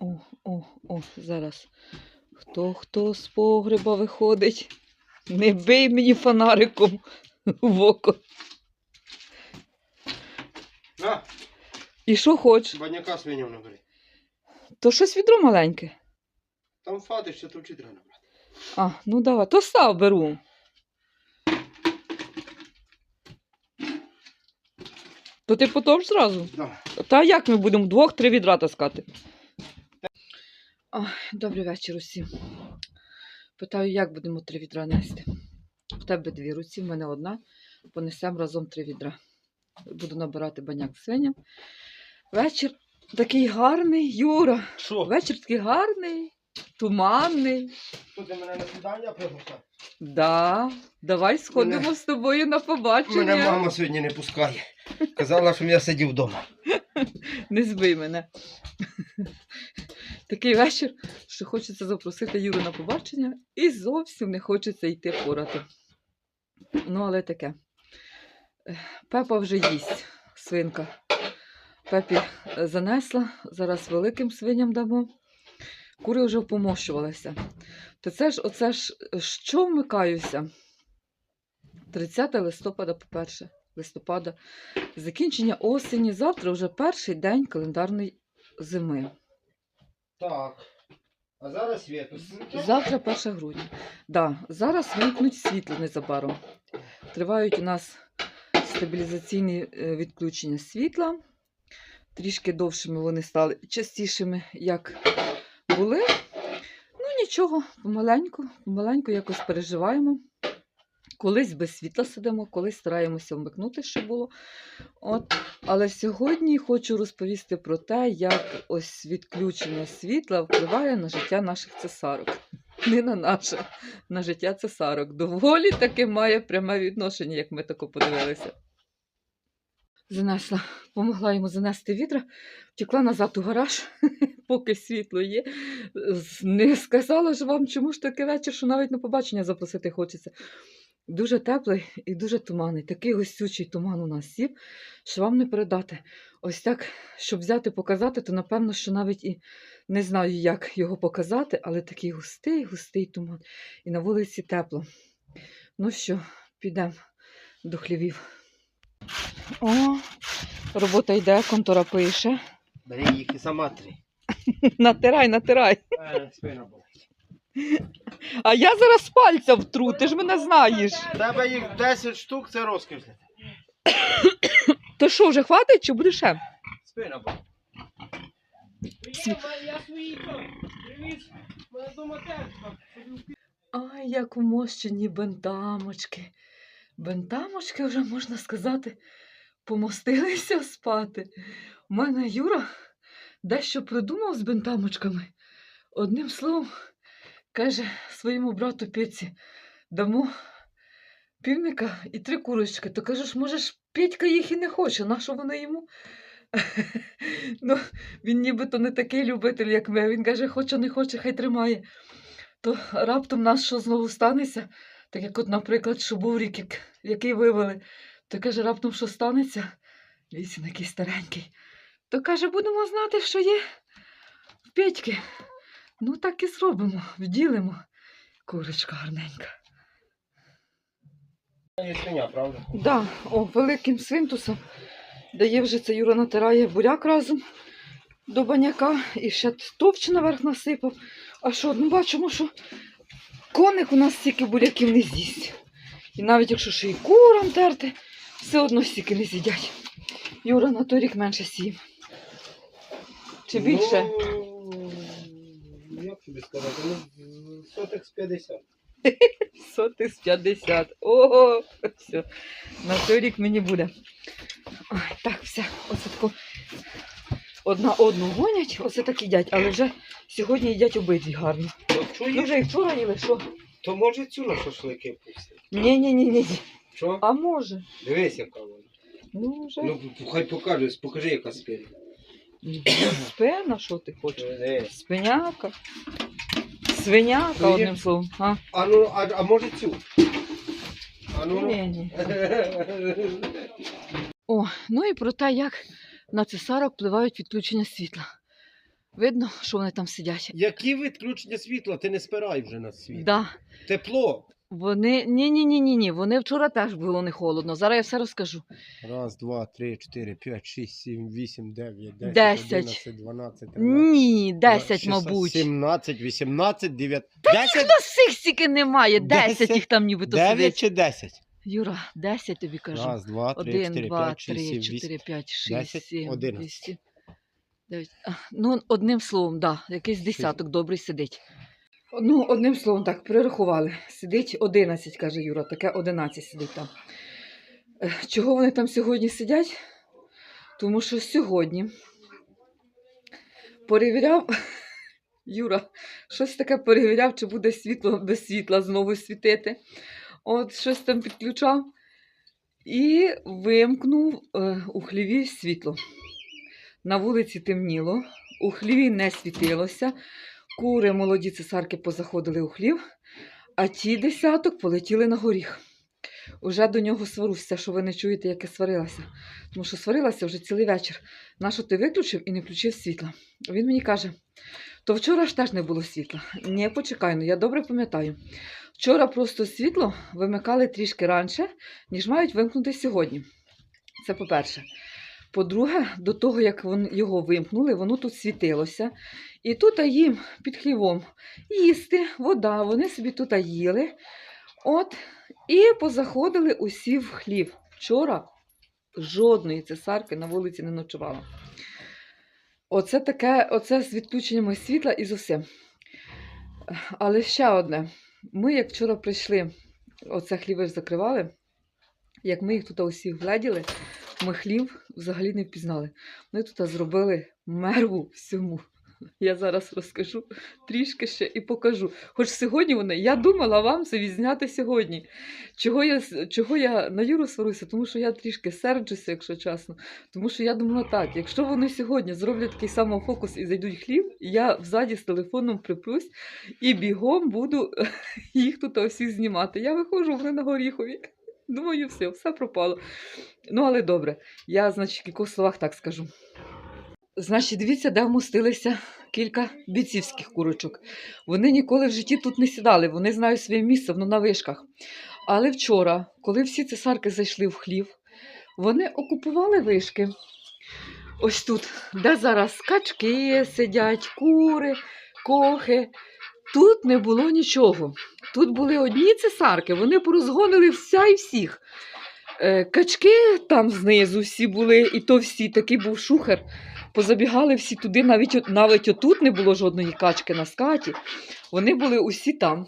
О, о, о, зараз. Хто хто з погреба виходить? Не бий мені фонариком в око. На, І що хоч? баняка свиням набери. То щось відро маленьке. Там фати ще тут треба набрати. А, ну давай, то став беру. То ти потім зразу. Да. Та як ми будемо двох-три відра таскати? Ой, добрий вечір усім. Питаю, як будемо три відра нести. В тебе дві руці, в мене одна. Понесемо разом три відра. Буду набирати баняк свиням. Вечір такий гарний, Юра. Що? Вечір такий гарний, туманний. Ти мене на свидання приглашав? Да, давай сходимо Мене- з тобою на побачення. Мене мама сьогодні не пускає. Казала, щоб я сидів вдома. Не збий мене. Такий вечір, що хочеться запросити Юру на побачення, і зовсім не хочеться йти порати. Ну, але таке. Пепа вже їсть, свинка. Пепі е, занесла, зараз великим свиням дамо. Кури вже помощувалися. То це ж, оце ж, що вмикаюся? 30 листопада, по-перше, листопада. Закінчення осені. Завтра вже перший день календарної зими. Так. А зараз світу. Завтра 1 грудня. Да, зараз вимкнуть світло незабаром. Тривають у нас стабілізаційні е, відключення світла. Трішки довшими вони стали частішими, як були. Ну нічого, помаленьку, помаленьку якось переживаємо. Колись без світла сидимо, колись стараємося вмикнути, що було. От. Але сьогодні хочу розповісти про те, як ось відключення світла впливає на життя наших цесарок. Не на наше, на життя цесарок. Доволі таки має пряме відношення, як ми тако подивилися. Занесла, помогла йому занести відра, втекла назад у гараж, поки світло є. Не сказала ж вам, чому ж таке вечір, що навіть на побачення запросити хочеться. Дуже теплий і дуже туманний. Такий гостючий туман у нас сів, що вам не передати. Ось так, щоб взяти, показати, то напевно, що навіть і не знаю, як його показати, але такий густий, густий туман. І на вулиці тепло. Ну що, підемо до хлівів. О, робота йде, контора пише. Бери їх і сама три. Натирай, натирай. Е, Спина була. А я зараз пальця втру, ти ж мене знаєш. Тебе їх 10 штук, це розкіш. То що, вже хватить чи буде ще? Спина була. Я свої привіз, мене дома теж. Ай, як вмощені бентамочки. Бентамочки вже, можна сказати, помостилися спати. У мене Юра дещо придумав з бентамочками. Одним словом, каже своєму брату Пеці, дамо півника і три курочки. То кажеш, можеш, Петька їх і не хоче, нащо вони йому? ну, він нібито не такий любитель, як ми. Він каже, хоче, не хоче, хай тримає. То раптом нас що знову станеться, так як, от, наприклад, що був рік, який вивели, то каже, раптом що станеться, вісім який старенький. То каже, будемо знати, що є в Петьки. Ну, так і зробимо, вділимо. Курочка гарненька. Є свиня, правда? Да, о, великим свинтусом дає вже це Юра натирає буряк разом до баняка і ще товч наверх насипав. А що, ну бачимо, що коник у нас стільки буряків не з'їсть. І навіть якщо ще й курам терти, все одно стільки не з'їдять. Юра на той рік менше сів. Чи більше? Ну, як тобі сказати? Ну, сотих з 50. Сотих з 50. Ого, все. На той рік мені буде. Ой, так, все. Оце тако одна одну гонять, оце так їдять, але вже сьогодні їдять обидві гарно. То, Ну вже і вчора їли, що? то може цю на шашлики пустити. Ні, ні, ні, ні. Що? А може? Дивись, яка вона. Ну вже. Ну, хай покажи, покажи, яка спина. Спина, що ти хочеш? Дивись. Спиняка. Свиняка, Ну, є. одним словом. А? А ну, а, а може цю? А ну. Ні, ні. О, ну і про те, як на цесарок впливають відключення світла. Видно, що вони там сидять. Які відключення світла? Ти не спирай вже на світ. Да. Тепло. Вони. Ні, ні, ні, ні, ні. Вони вчора теж було не холодно. Зараз я все розкажу. Раз, два, три, чотири, п'ять, шість, сім, вісім, дев'ять, десять, Десять. одинадцять, дванадцять, тринадцять. Ні, 10, мабуть. 17, 18, 9, Та 10, ніхто всіх стільки немає. 10 Десять, їх там нібито 9 сидить. чи 10? Юра, 10 тобі кажу. Раз, два, три, 1, чотири, 2, п'ять, шість, 3, сім, 4, вісім. 5, 6, 10, 7, 11. 8, 9. Ну, одним словом, да, якийсь десяток добрий сидить. Ну, одним словом, так, перерахували. Сидить 11, каже Юра, таке 11 сидить там. Чого вони там сьогодні сидять? Тому що сьогодні перевіряв Юра, щось таке перевіряв, чи буде світло без світла знову світити. От щось там підключав і вимкнув е, у хліві світло. На вулиці темніло, у хліві не світилося. Кури молоді цесарки позаходили у хлів, а ті десяток полетіли на горіх. Уже до нього сваруся, що ви не чуєте, як я сварилася. Тому що сварилася вже цілий вечір. Нащо ти виключив і не включив світла? Він мені каже: то вчора ж теж не було світла. Ні, почекай, ну я добре пам'ятаю. Вчора просто світло вимикали трішки раніше, ніж мають вимкнути сьогодні. Це по-перше. По-друге, до того, як його вимкнули, воно тут світилося. І тут їм під хлівом їсти, вода, вони собі тут їли. От, і позаходили усі в хлів. Вчора жодної цесарки на вулиці не ночувала. Оце таке, оце з відключеннями світла і з усім. Але ще одне. Ми, як вчора прийшли, оце хліви ж закривали, як ми їх тут усі вгледіли, ми хлів взагалі не впізнали. Ми тут зробили мерву всьому. Я зараз розкажу трішки ще і покажу. Хоч сьогодні вони, я думала вам це відзняти сьогодні. Чого я, чого я на Юру сваруся? Тому що я трішки серджуся, якщо чесно. Тому що я думала так, якщо вони сьогодні зроблять такий самофокус і зайдуть в хлів, я взаді з телефоном припрусь і бігом буду їх тут усіх знімати. Я виходжу, вони на горіхові. Думаю, все, все пропало. Ну, але добре, я, значить, в кількох словах так скажу. Значить, дивіться, де вмостилися кілька бійцівських курочок. Вони ніколи в житті тут не сідали, вони знають своє місце, воно на вишках. Але вчора, коли всі цесарки зайшли в хлів, вони окупували вишки. Ось тут, де зараз качки сидять, кури, кохи. Тут не було нічого. Тут були одні цесарки, вони порозгонили вся і всіх. Е, Качки там знизу всі були, і то всі, такий був шухер. Позабігали всі туди, навіть, навіть отут не було жодної качки на скаті. Вони були усі там.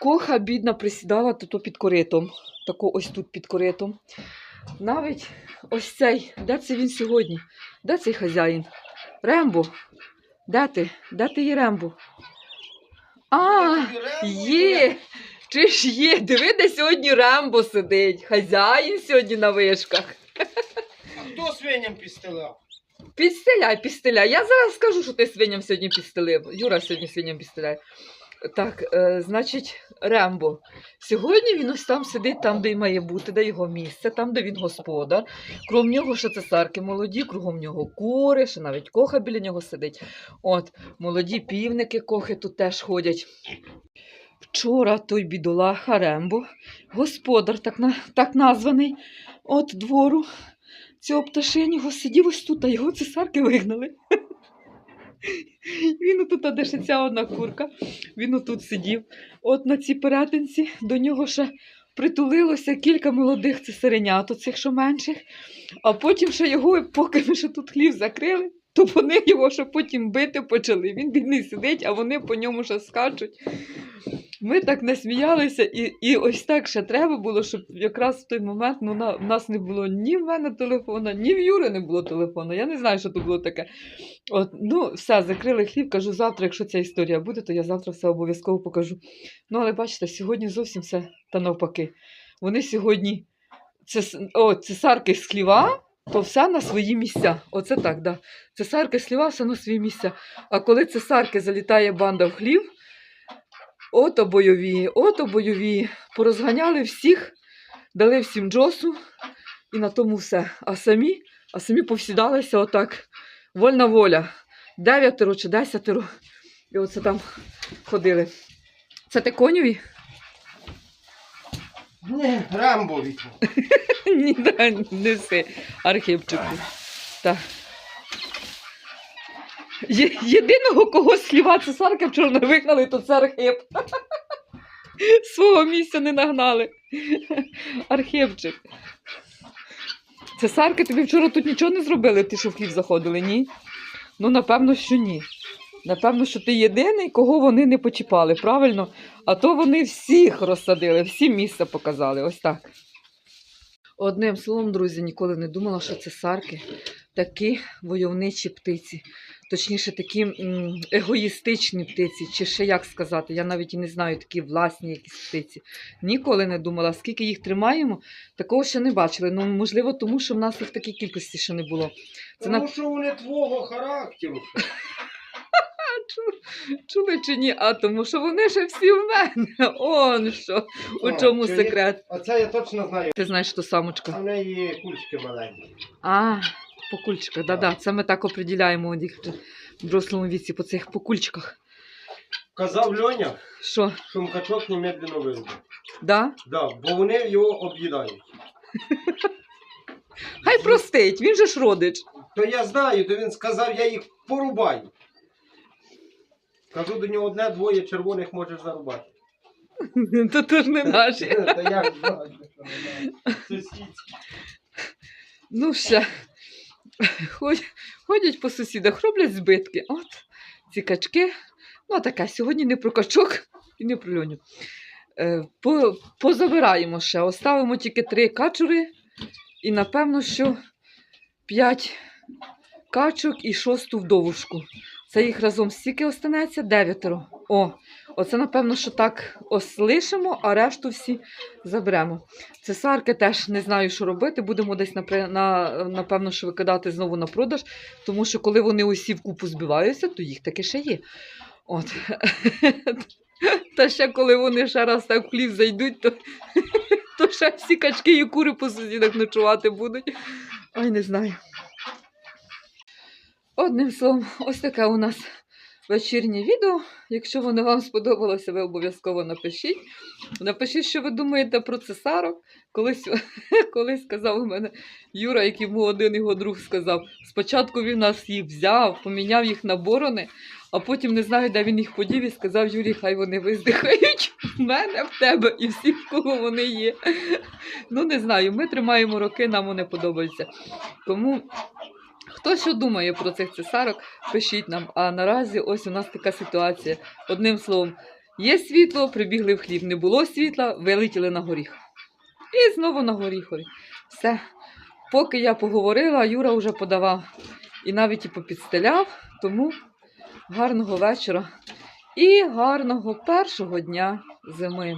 Коха, бідна, присідала тут під коритом. Тако ось тут під коритом. Навіть ось цей, де це він сьогодні? Де цей хазяїн? Рембо, де ти? Де ти є Рембо? А, є! Чи ж є? Диви, де сьогодні Рембо сидить. Хазяїн сьогодні на вишках. А хто свиням підстеляв? Підстеляй, підстеляй. Я зараз скажу, що ти свиням сьогодні підстелив. Юра сьогодні свиням підстеляє. Так, е, значить, Рембо. Сьогодні він ось там сидить, там, де й має бути, де його місце, там, де він господар. Крім нього ще цесарки молоді, кругом нього кури, ще навіть коха біля нього сидить. От, молоді півники, кохи тут теж ходять. Вчора той бідолаха Рембо, господар так, на, так названий, от двору цього пташинього сидів ось тут, а його цесарки вигнали. Він отут, де ще ця одна курка, він отут сидів. От на цій перетинці до нього ще притулилося кілька молодих цесаренят, оцих що менших, а потім ще його, поки ми ще тут хлів закрили, то вони його ще потім бити почали. Він бідний сидить, а вони по ньому ще скачуть. Ми так насміялися, і, і ось так ще треба було, щоб якраз в той момент ну, на, в нас не було ні в мене телефона, ні в Юри не було телефона. Я не знаю, що то було таке. От, ну, все, закрили хліб, кажу, завтра, якщо ця історія буде, то я завтра все обов'язково покажу. Ну, але бачите, сьогодні зовсім все та навпаки. Вони сьогодні, цес, о, цесарки з хліва, то все на свої місця. Оце так, да. Цесарки з хліва, все на свої місця. А коли цесарки залітає банда в хлів, ото бойові, ото бойові. Порозганяли всіх, дали всім джосу, і на тому все. А самі, а самі повсідалися отак. Вольна воля. дев'ятеро чи десятеро. І оце там ходили. Це ти коневі? Ні, Рамбові. Ні, да, неси архівчику. Так. Є- Єдиного, кого сліва цесарки вчора не вигнали, то це архип. Свого місця не нагнали. Архівчик. Цесарки тобі вчора тут нічого не зробили, ті, що в хлів заходили, ні? Ну, напевно, що ні. Напевно, що ти єдиний, кого вони не почіпали, правильно? А то вони всіх розсадили, всі місця показали. Ось так. Одним словом, друзі, ніколи не думала, що це сарки такі войовничі птиці. Точніше, такі егоїстичні птиці, чи ще як сказати, я навіть і не знаю, такі власні якісь птиці. Ніколи не думала, скільки їх тримаємо, такого ще не бачили. Ну, можливо, тому що в нас їх в такій кількості ще не було. Це на Тому що вони твого характеру. чули чи ні? А тому що вони ще всі в мене. Он що. У А, чому секрет? Оце я точно знаю. Ти знаєш, що А самочка. в неї кульчики маленькі. А, по кульчиках, да-да. Це ми так определяємо їх в дорослому віці по цих по кульчиках. Казав Льоня, Що, що мкачок немедленно вирубив. да? Да, бо вони його об'їдають. Хай простить, він же ж родич. То я знаю, то він сказав, я їх порубаю. Кажу до нього одне-двоє червоних можеш зарубати. То то ж не наші. Та як знаю, що. Сусідські. Ну ще. Ходять по сусідах, роблять збитки. От ці качки. Ну, таке, сьогодні не про качок і не про льоню. Е, по, позабираємо ще. Оставимо тільки три качури. І напевно, що п'ять качок і шосту вдовушку. Це їх разом стільки останеться? Дев'ятеро. О, оце, напевно, що так ось лишимо, а решту всі заберемо. Цесарки теж не знаю, що робити. Будемо десь напевно, що викидати знову на продаж, тому що коли вони усі в купу збиваються, то їх таки ще є. От. Та ще коли вони ще раз так в хлів зайдуть, то, то ще всі качки і кури по сусідах ночувати будуть. Ой, не знаю. Одним словом, ось таке у нас вечірнє відео. Якщо воно вам сподобалося, ви обов'язково напишіть. Напишіть, що ви думаєте про цесарок. Колись, колись сказав у мене Юра, як йому один його друг сказав, спочатку він нас їх взяв, поміняв їх на борони, а потім не знаю, де він їх подів і сказав Юрій, хай вони виздихають в мене, в тебе і всі, в кого вони є. Ну, не знаю, ми тримаємо роки, нам вони подобаються. Тому хто що думає про цих цесарок, пишіть нам. А наразі ось у нас така ситуація. Одним словом, є світло, прибігли в хліб, не було світла, вилетіли на горіх. І знову на горіхові. Все. Поки я поговорила, Юра вже подавав і навіть і попідстеляв. Тому гарного вечора і гарного першого дня зими.